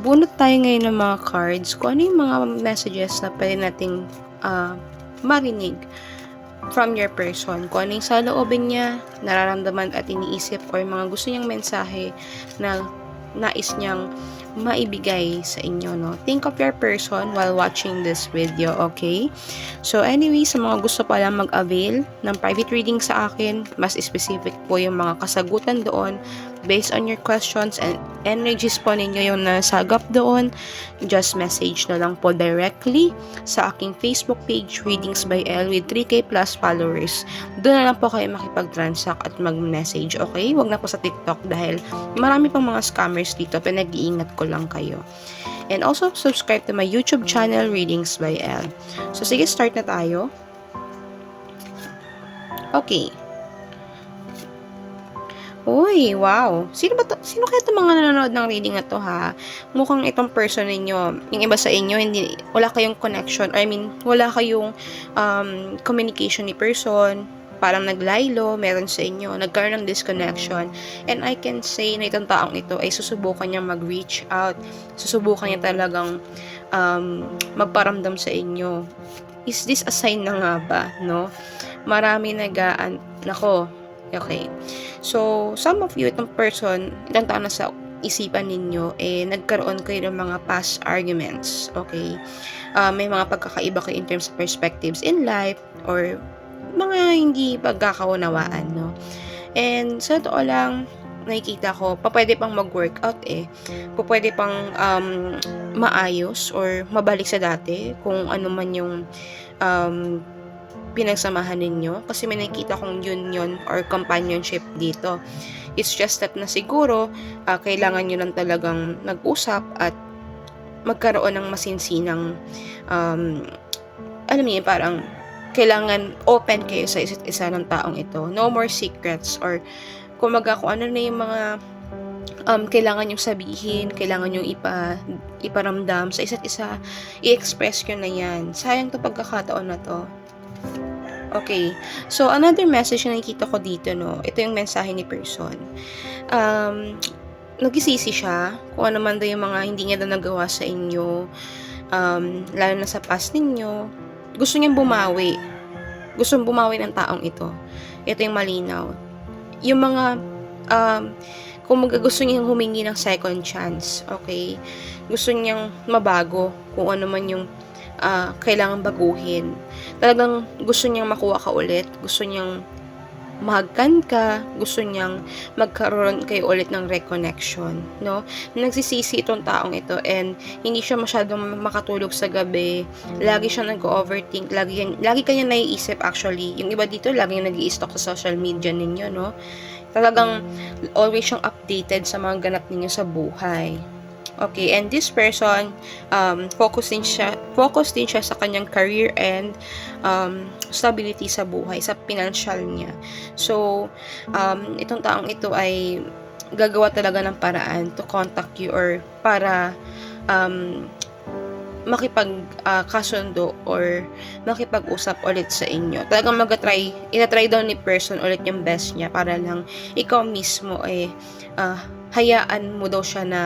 bunot tayo ngayon ng mga cards kung ano yung mga messages na pwede nating ah, marinig from your person. Kung ano yung sa loobin niya, nararamdaman at iniisip or mga gusto niyang mensahe na nais niyang maibigay sa inyo, no? Think of your person while watching this video, okay? So, anyway, sa mga gusto pa lang mag-avail ng private reading sa akin, mas specific po yung mga kasagutan doon based on your questions and energies po ninyo yung nasagap doon, just message na lang po directly sa aking Facebook page, Readings by L with 3K plus followers. Doon na lang po kayo makipag-transact at mag-message, okay? Huwag na po sa TikTok dahil marami pang mga scammers dito, pinag-iingat ko lang kayo. And also, subscribe to my YouTube channel, Readings by L. So, sige, start na tayo. Okay. Uy, wow. Sino ba to? Sino kaya itong mga nanonood ng reading na to ha? Mukhang itong person ninyo, yung iba sa inyo, hindi, wala kayong connection. I mean, wala kayong um, communication ni person. Parang naglaylo, meron sa inyo. Nagkaroon ng disconnection. And I can say na itong taong ito ay susubukan niya mag-reach out. Susubukan niya talagang um, magparamdam sa inyo. Is this a sign na nga ba, no? Marami nagaan, nako, okay. So, some of you, itong person, ilang taon na sa isipan ninyo, eh, nagkaroon kayo ng mga past arguments, okay? Uh, may mga pagkakaiba kayo in terms of perspectives in life, or mga hindi pagkakaunawaan, no? And, sa totoo lang, nakikita ko, papwede pang mag-workout eh. Pwede pang um, maayos or mabalik sa dati kung ano man yung um, pinagsamahan ninyo kasi may nakikita kong union or companionship dito. It's just that na siguro uh, kailangan nyo lang talagang nag-usap at magkaroon ng masinsinang um, alam niyo parang kailangan open kayo sa isa't isa ng taong ito. No more secrets or kumaga kung ano na yung mga um, kailangan yung sabihin, kailangan yung ipa, iparamdam sa isa't isa, i-express nyo na yan. Sayang to pagkakataon na to. Okay. So, another message na nakikita ko dito, no, ito yung mensahe ni person. Um, nagisisi siya kung ano man daw yung mga hindi niya daw nagawa sa inyo, um, lalo na sa past ninyo. Gusto niyang bumawi. Gusto niyang bumawi ng taong ito. Ito yung malinaw. Yung mga, um, kung gusto niyang humingi ng second chance, okay? Gusto niyang mabago kung ano man yung uh, kailangan baguhin. Talagang gusto niyang makuha ka ulit, gusto niyang mahagkan ka, gusto niyang magkaroon kayo ulit ng reconnection, no? Nagsisisi itong taong ito and hindi siya masyadong makatulog sa gabi. Lagi siya nag-overthink, lagi, lagi kanya naiisip actually. Yung iba dito, lagi nag stalk sa social media ninyo, no? Talagang always siyang updated sa mga ganap ninyo sa buhay. Okay, and this person, um, focus din siya, focus din siya sa kanyang career and um, stability sa buhay, sa financial niya. So, um, itong taong ito ay gagawa talaga ng paraan to contact you or para um, makipag uh, kasundo or makipag-usap ulit sa inyo. Talagang mag-try, ina-try daw ni person ulit yung best niya para lang ikaw mismo eh uh, hayaan mo daw siya na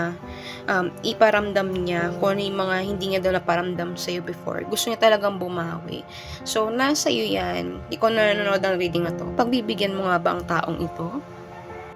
um, iparamdam niya kung ano yung mga hindi niya daw naparamdam sa'yo before. Gusto niya talagang bumawi. So, nasa iyo yan. Ikaw na nanonood ng reading na to. Pagbibigyan mo nga ba ang taong ito?